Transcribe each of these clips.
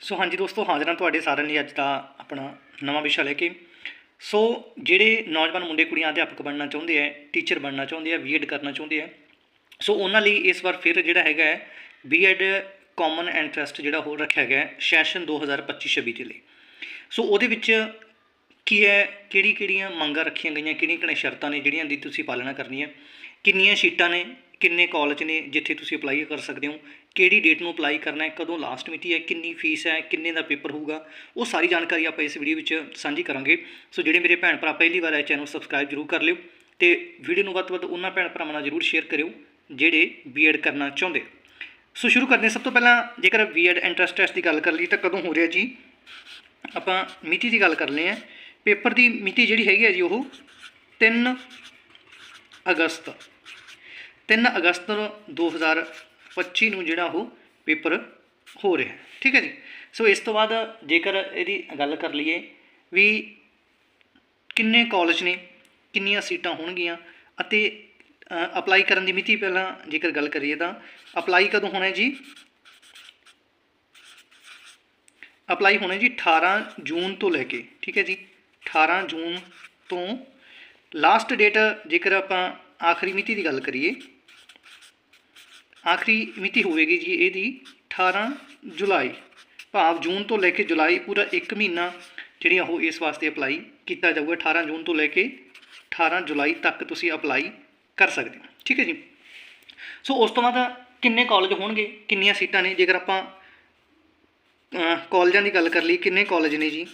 ਸੋ ਹਾਂਜੀ ਦੋਸਤੋ, ਹਾਜ਼ਰਾਂ ਤੁਹਾਡੇ ਸਾਰਿਆਂ ਲਈ ਅੱਜ ਦਾ ਆਪਣਾ ਨਵਾਂ ਵਿਸ਼ਾ ਲੈ ਕੇ। ਸੋ ਜਿਹੜੇ ਨੌਜਵਾਨ ਮੁੰਡੇ ਕੁੜੀਆਂ ਅਧਿਆਪਕ ਬਣਨਾ ਚਾਹੁੰਦੇ ਆ ਟੀਚਰ ਬਣਨਾ ਚਾਹੁੰਦੇ ਆ ਬੀਐਡ ਕਰਨਾ ਚਾਹੁੰਦੇ ਆ ਸੋ ਉਹਨਾਂ ਲਈ ਇਸ ਵਾਰ ਫਿਰ ਜਿਹੜਾ ਹੈਗਾ ਹੈ ਬੀਐਡ ਕਾਮਨ ਇੰਟਰਸਟ ਜਿਹੜਾ ਹੋ ਰੱਖਿਆ ਗਿਆ ਹੈ ਸੈਸ਼ਨ 2025-26 ਦੇ ਲਈ। ਸੋ ਉਹਦੇ ਵਿੱਚ ਕੀ ਹੈ ਕਿਹੜੀ ਕਿਹੜੀਆਂ ਮੰਗਾਂ ਰੱਖੀਆਂ ਗਈਆਂ ਕਿਹੜੀਆਂ ਕਿਹੜੀਆਂ ਸ਼ਰਤਾਂ ਨੇ, ਜਿਹੜੀਆਂ ਦੀ ਤੁਸੀਂ ਪਾਲਣਾ ਕਰਨੀ ਹੈ ਕਿੰਨੀਆਂ ਸੀਟਾਂ ਨੇ ਕਿੰਨੇ ਕਾਲਜ ਨੇ ਜਿੱਥੇ ਤੁਸੀਂ ਅਪਲਾਈ ਕਰ ਸਕਦੇ ਹੋ, ਕਿਹੜੀ ਡੇਟ ਨੂੰ ਅਪਲਾਈ ਕਰਨਾ ਹੈ, ਕਦੋਂ ਲਾਸਟ ਮਿਤੀ ਹੈ, ਕਿੰਨੀ ਫੀਸ ਹੈ, ਕਿੰਨੇ ਦਾ ਪੇਪਰ ਹੋਊਗਾ, ਉਹ ਸਾਰੀ ਜਾਣਕਾਰੀ ਆਪਾਂ ਇਸ ਵੀਡੀਓ ਵਿੱਚ ਸਾਂਝੀ ਕਰਾਂਗੇ। ਸੋ ਜਿਹੜੇ ਮੇਰੇ ਭੈਣ ਭਰਾ ਪਹਿਲੀ ਵਾਰ ਇਹ ਚੈਨਲ ਸਬਸਕ੍ਰਾਈਬ ਜ਼ਰੂਰ ਕਰ ਲਿਓ ਤੇ ਵੀਡੀਓ ਨੂੰ ਵੱਧ ਤੋਂ ਵੱਧ ਉਹਨਾਂ ਭੈਣ ਭਰਾਵਾਂ ਨਾਲ ਜ਼ਰੂਰ ਸ਼ੇਅਰ ਕਰਿਓ, ਜਿਹੜੇ ਬੀਐਡ ਕਰਨਾ ਚਾਹੁੰਦੇ। ਸੋ ਸ਼ੁਰੂ ਕਰਦੇ ਹਾਂ। ਸਭ ਤੋਂ ਪਹਿਲਾਂ ਜੇਕਰ ਬੀਐਡ ਐਂਟਰੈਂਸ ਟੈਸਟ ਦੀ ਗੱਲ ਕਰ ਲਈ ਤਾਂ ਕਦੋਂ ਹੋ ਰਿਹਾ ਜੀ? ਆਪਾਂ ਮਿਤੀ ਦੀ ਗੱਲ ਕਰ ਲਏ ਆ ਪੇਪਰ ਦੀ ਮਿਤੀ ਜਿਹੜੀ ਹੈਗੀ ਹੈ ਜੀ ਉਹ 3 ਅਗਸਤ। 3 ਅਗਸਤ 2025 ਨੂੰ ਜਿਹੜਾ ਉਹ ਪੇਪਰ ਹੋ ਰਿਹਾ ਠੀਕ ਹੈ ਜੀ? ਸੋ ਇਸ ਤੋਂ ਬਾਅਦ ਜੇਕਰ ਇਹਦੀ ਗੱਲ ਕਰ ਲਈਏ ਵੀ ਕਿੰਨੇ ਕਾਲਜ ਨੇ, ਕਿੰਨੀਆਂ ਸੀਟਾਂ ਹੋਣਗੀਆਂ ਅਤੇ ਅਪਲਾਈ ਕਰਨ ਦੀ ਮਿਤੀ ਪਹਿਲਾਂ ਜੇਕਰ ਗੱਲ ਕਰੀਏ ਤਾਂ ਅਪਲਾਈ ਕਦੋਂ ਹੋਣਾ ਹੈ ਜੀ? ਅਪਲਾਈ ਹੋਣਾ ਜੀ 18 ਜੂਨ ਤੋਂ ਲੈ ਕੇ। ਠੀਕ ਹੈ ਜੀ? 18 ਜੂਨ ਤੋਂ ਲਾਸਟ ਡੇਟ ਜੇਕਰ ਆਪਾਂ ਆਖਰੀ ਮਿਤੀ ਦੀ ਗੱਲ ਕਰੀਏ ਆਖਰੀ ਮਿਤੀ ਹੋਵੇਗੀ ਜੀ ਇਹਦੀ 18 ਜੁਲਾਈ, ਭਾਵ ਜੂਨ ਤੋਂ ਲੈ ਕੇ ਜੁਲਾਈ ਪੂਰਾ 1 ਮਹੀਨਾ ਜਿਹੜੀਆਂ ਉਹ ਇਸ ਵਾਸਤੇ ਅਪਲਾਈ ਕੀਤਾ ਜਾਊਗਾ 18 ਜੂਨ ਤੋਂ ਲੈ ਕੇ 18 ਜੁਲਾਈ ਤੱਕ ਤੁਸੀਂ ਅਪਲਾਈ ਕਰ ਸਕਦੇ ਹੋ। ਠੀਕ ਹੈ ਜੀ? ਸੋ ਉਸ ਤੋਂ ਬਾਅਦ ਕਿੰਨੇ ਕਾਲਜ ਹੋਣਗੇ? ਕਿੰਨੀਆਂ ਸੀਟਾਂ ਨੇ? ਜੇਕਰ ਆਪਾਂ, ਅਹ, ਕਾਲਜਾਂ ਦੀ ਗੱਲ ਕਰ ਲਈ, ਕਿੰਨੇ ਕਾਲਜ ਨੇ ਜੀ?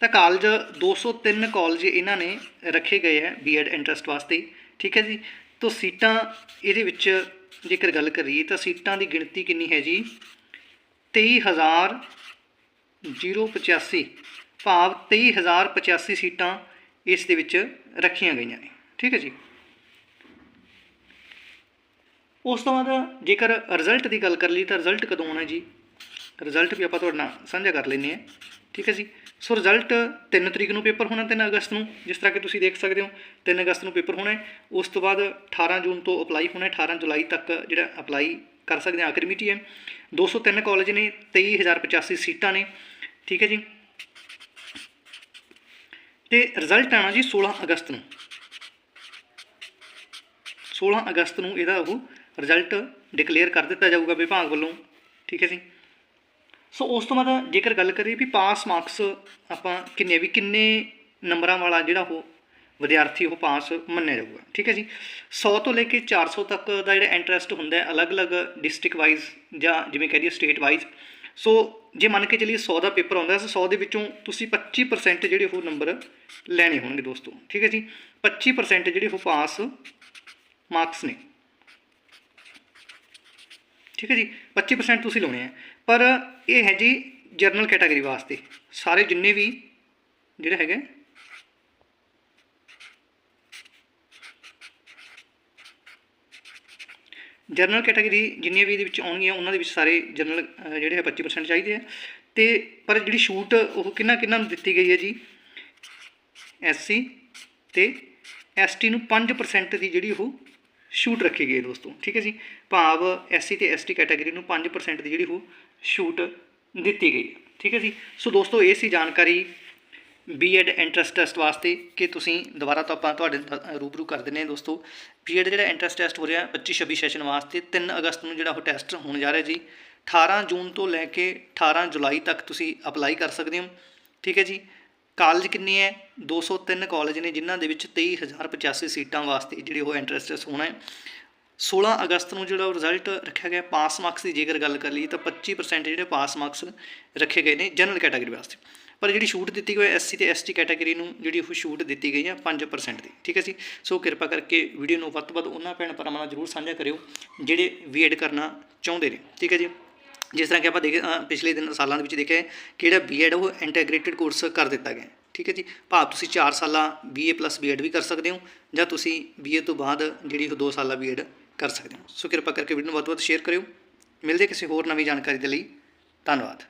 ਤਾਂ ਕਾਲਜ 203 ਕਾਲਜ ਇਹਨਾਂ ਨੇ ਰੱਖੇ ਗਏ ਹੈ ਬੀਐਡ ਇੰਟਰਸਟ ਵਾਸਤੇ। ਠੀਕ ਹੈ ਜੀ? ਤੋਂ ਸੀਟਾਂ ਇਹਦੇ ਵਿੱਚ ਜੇਕਰ ਗੱਲ ਕਰੀਏ ਤਾਂ ਸੀਟਾਂ ਦੀ ਗਿਣਤੀ ਕਿੰਨੀ ਹੈ ਜੀ? 23085 ਭਾਵ 23085 ਸੀਟਾਂ ਇਸ ਦੇ ਵਿੱਚ ਰੱਖੀਆਂ ਗਈਆਂ ਨੇ। ਠੀਕ ਹੈ ਜੀ? ਉਸ ਤੋਂ ਬਾਅਦ ਜੇਕਰ ਰਿਜ਼ਲਟ ਦੀ ਗੱਲ ਕਰ ਲਈ ਤਾਂ ਰਿਜ਼ਲਟ ਕਦੋਂ ਆਉਣਾ ਜੀ? ਰਿਜ਼ਲਟ ਵੀ ਆਪਾਂ ਤੁਹਾਡੇ ਨਾਲ ਸਾਂਝਾ ਕਰ ਲੈਂਦੇ ਹਾਂ। ਠੀਕ ਹੈ ਜੀ? ਸੋ ਰਿਜ਼ਲਟ 3 ਤਰੀਕ ਨੂੰ ਪੇਪਰ ਹੋਣਾ 3 ਅਗਸਤ ਨੂੰ, ਜਿਸ ਤਰ੍ਹਾਂ ਕਿ ਤੁਸੀਂ ਦੇਖ ਸਕਦੇ ਹੋ 3 ਅਗਸਤ ਨੂੰ ਪੇਪਰ ਹੋਣਾ ਉਸ ਤੋਂ ਬਾਅਦ 18 ਜੂਨ ਤੋਂ ਅਪਲਾਈ ਹੋਣਾ ਹੈ। 18 ਜੁਲਾਈ ਤੱਕ ਜਿਹੜਾ ਅਪਲਾਈ ਕਰ ਸਕਦੇ ਆ ਆਖਰੀ ਮਿਤੀ ਹੈ। 203 ਕਾਲਜ ਨੇ 23085 ਸੀਟਾਂ ਨੇ। ਠੀਕ ਹੈ ਜੀ? ਤੇ ਰਿਜ਼ਲਟ ਆਣਾ ਜੀ 16 ਅਗਸਤ ਨੂੰ। 16 ਅਗਸਤ ਨੂੰ ਇਹਦਾ ਉਹ ਰਿਜ਼ਲਟ ਡਿਕਲੇਅਰ ਕਰ ਦਿੱਤਾ ਜਾਊਗਾ ਵਿਭਾਗ ਵੱਲੋਂ। ਠੀਕ ਹੈ ਜੀ? ਸੋ ਉਸ ਤੋਂ ਬਾਅਦ ਜੇਕਰ ਗੱਲ ਕਰੀਏ ਵੀ ਪਾਸ ਮਾਰਕਸ ਆਪਾਂ ਕਿੰਨੇ ਵੀ ਕਿੰਨੇ ਨੰਬਰਾਂ ਵਾਲਾ ਜਿਹੜਾ ਉਹ ਵਿਦਿਆਰਥੀ ਉਹ ਪਾਸ ਮੰਨਿਆ ਜਾਊਗਾ, ਠੀਕ ਹੈ ਜੀ? 100 ਤੋਂ ਲੈ ਕੇ 400 ਤੱਕ ਦਾ ਜਿਹੜਾ ਇੰਟਰਸਟ ਹੁੰਦਾ ਹੈ ਅਲੱਗ-ਅਲੱਗ ਡਿਸਟ੍ਰਿਕਟ ਵਾਈਜ਼ ਜਾਂ ਜਿਵੇਂ ਕਹਿ ਦਈਏ ਸਟੇਟ ਵਾਈਜ਼ ਸੋ ਜੇ ਮੰਨ ਕੇ ਚੱਲੀਏ 100 ਦਾ ਪੇਪਰ ਆਉਂਦਾ ਹੈ 100 ਦੇ ਵਿੱਚੋਂ ਤੁਸੀਂ 25% ਜਿਹੜੇ ਉਹ ਨੰਬਰ ਲੈਣੇ ਹੋਣਗੇ ਦੋਸਤੋ, ਠੀਕ ਹੈ ਜੀ? 25% ਜਿਹੜੇ ਉਹ ਪਾਸ ਮਾਰਕਸ ਨੇ। ਠੀਕ ਹੈ ਜੀ? 25% ਤੁਸੀਂ ਲਾਉਣੇ ਆ ਪਰ ਇਹ ਹੈ ਜੀ ਜਰਨਲ ਕੈਟਾਗਰੀ ਵਾਸਤੇ। ਸਾਰੇ ਜਿੰਨੇ ਵੀ ਜਿਹੜਾ ਹੈਗਾ ਜਰਨਲ ਕੈਟਾਗਰੀ ਜਿੰਨੀਆਂ ਵੀ ਇਹਦੇ ਵਿੱਚ ਆਉਣਗੀਆਂ, ਉਹਨਾਂ ਦੇ ਵਿੱਚ ਸਾਰੇ ਜਰਨਲ ਜਿਹੜੇ ਹੈ 25% ਚਾਹੀਦੇ ਆ। ਤੇ ਪਰ ਜਿਹੜੀ ਛੂਟ, ਉਹ ਕਿੰਨਾ ਕਿੰਨਾ ਨੂੰ ਦਿੱਤੀ ਗਈ ਹੈ ਜੀ? ਐਸਸੀ ਤੇ ਐਸਟੀ ਨੂੰ 5% ਦੀ ਜਿਹੜੀ ਉਹ ਛੂਟ ਰੱਖੀ ਗਈ ਹੈ ਦੋਸਤੋ, ਠੀਕ ਹੈ ਜੀ? ਭਾਵ ਐਸਸੀ ਤੇ ਐਸਟੀ ਕੈਟਾਗਰੀ ਨੂੰ 5% ਦੀ ਜਿਹੜੀ ਉਹ ਛੂਟ ਦਿੱਤੀ ਗਈ ਹੈ ਠੀਕ ਹੈ ਜੀ? ਸੋ ਦੋਸਤੋ, ਇਹ ਸੀ ਜਾਣਕਾਰੀ ਬੀਐਡ ਐਂਟਰੈਂਸ ਟੈਸਟ ਵਾਸਤੇ ਕਿ ਤੁਸੀਂ ਦੁਬਾਰਾ ਤੋਂ ਆਪਾਂ ਤੁਹਾਡੇ ਰੂਬਰੂ ਕਰ ਦਿੰਦੇ ਹਾਂ ਦੋਸਤੋ। ਬੀਐਡ ਜਿਹੜਾ ਐਂਟਰੈਂਸ ਟੈਸਟ ਹੋ ਰਿਹਾ 25 26 ਸੈਸ਼ਨ ਵਾਸਤੇ 3 ਅਗਸਤ ਨੂੰ ਜਿਹੜਾ ਉਹ ਟੈਸਟ ਹੋਣ ਜਾ ਰਿਹਾ ਜੀ। 18 ਜੂਨ ਤੋਂ ਲੈ ਕੇ 18 ਜੁਲਾਈ ਤੱਕ ਤੁਸੀਂ ਅਪਲਾਈ ਕਰ ਸਕਦੇ ਹੋ, ਠੀਕ ਹੈ ਜੀ? ਕਾਲਜ ਕਿੰਨੇ ਹੈ? 203 ਕਾਲਜ ਨੇ, ਜਿਨ੍ਹਾਂ ਦੇ ਵਿੱਚ 23085 ਸੀਟਾਂ ਵਾਸਤੇ ਜਿਹੜੇ ਉਹ ਇੰਟਰਸਟ ਟੈਸਟ ਹੋਣਾ ਹੈ। 16 ਅਗਸਤ ਨੂੰ ਜਿਹੜਾ ਰਿਜ਼ਲਟ ਰੱਖਿਆ ਗਿਆ, ਪਾਸ ਮਾਰਕਸ ਦੀ ਜੇਕਰ ਗੱਲ ਕਰ ਲਈ ਤਾਂ 25% ਜਿਹੜੇ ਪਾਸ ਮਾਰਕਸ ਰੱਖੇ ਗਏ ਨੇ ਜਨਰਲ ਕੈਟਾਗਰੀ ਵਾਸਤੇ। ਪਰ ਜਿਹੜੀ ਛੂਟ ਦਿੱਤੀ ਗਈ ਹੈ ਐਸਸੀ ਤੇ ਐਸਟੀ ਕੈਟਾਗਰੀ ਨੂੰ ਜਿਹੜੀ ਉਹ ਛੂਟ ਦਿੱਤੀ ਗਈ ਹੈ 5% ਦੀ, ਠੀਕ ਹੈ ਜੀ? ਸੋ ਕਿਰਪਾ ਕਰਕੇ ਵੀਡੀਓ ਨੂੰ ਵੱਧ ਤੋਂ ਵੱਧ ਉਹਨਾਂ ਭੈਣ ਭਰਾਵਾਂ ਨਾਲ ਜ਼ਰੂਰ ਸਾਂਝਾ ਕਰਿਓ, ਜਿਹੜੇ ਬੀਐਡ ਕਰਨਾ ਚਾਹੁੰਦੇ ਨੇ, ਠੀਕ ਹੈ ਜੀ? ਜਿਸ ਤਰ੍ਹਾਂ ਕਿ ਆਪਾਂ ਦੇਖ ਪਿਛਲੇ ਦਿਨ ਸਾਲਾਂ ਦੇ ਵਿੱਚ ਦੇਖਿਆ ਹੈ ਕਿ ਜਿਹੜਾ ਬੀਐਡ ਉਹ ਇੰਟੀਗ੍ਰੇਟਿਡ ਕੋਰਸ ਕਰ ਦਿੱਤਾ ਗਿਆ ਠੀਕ ਹੈ ਜੀ? ਭਾਵ ਤੁਸੀਂ 4 ਸਾਲਾਂ ਬੀਏ ਪਲੱਸ ਬੀਐਡ ਵੀ ਕਰ ਸਕਦੇ ਹੋ ਜਾਂ ਤੁਸੀਂ ਬੀਏ ਤੋਂ ਬਾਅਦ ਜਿਹੜੀ ਉਹ 2 ਸਾਲਾਂ ਬੀਐਡ ਕਰ ਸਕਦੇ ਹੋ। ਸੋ ਕਿਰਪਾ ਕਰਕੇ ਵੀਡੀਓ ਨੂੰ ਵੱਧ ਤੋਂ ਵੱਧ ਸ਼ੇਅਰ ਕਰਿਓ। ਮਿਲਦੇ ਕਿਸੇ ਹੋਰ ਨਵੀਂ ਜਾਣਕਾਰੀ ਦੇ ਲਈ। ਧੰਨਵਾਦ।